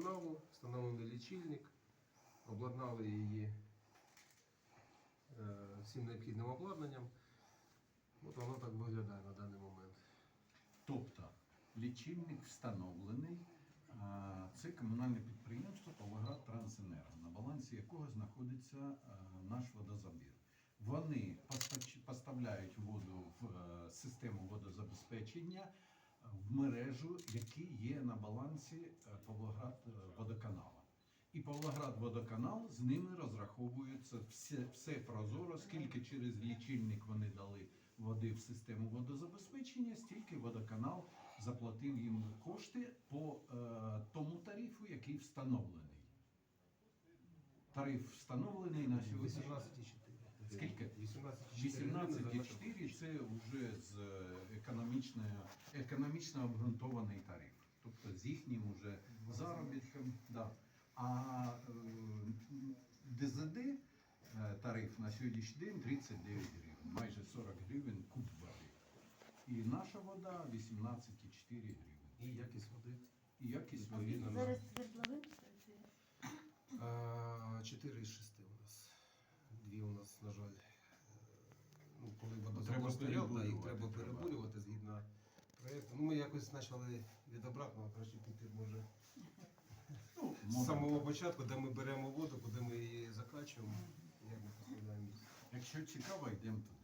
водоканалу, встановлений лічильник, обладнали її е, всім необхідним обладнанням. От воно так виглядає на даний момент. Тобто лічильник встановлений. Це комунальне підприємство Павлоград Трансенерго, на балансі якого знаходиться наш водозабір. Вони поставляють воду в е, систему водозабезпечення е, в мережу, які є на балансі е, Павлоград е. І Павлоград водоканал з ними розраховується все, все прозоро, скільки через лічильник вони дали води в систему водозабезпечення, стільки водоканал заплатив їм кошти по е, тому тарифу, який встановлений. Тариф встановлений на сьогодні. 18,4. Скільки? 18,4. 18,4 це вже з економічно економічно обґрунтований тариф, тобто з їхнім уже заробітком. Да. А е, ДЗД е, тариф на сьогоднішній день 39 гривень, майже 40 гривень куб води. І наша вода 18,4 гривень. І якість води. І якість води. Зараз свердловин 4,6. Стояв, та їх треба треба. перебурювати згідно проєкту. Ну, ми якось почали від обратного, краще піти може. Ну, З самого початку, де ми беремо воду, куди ми її закачуємо, як ми поставляємо місце. Якщо цікаво, йдемо туди.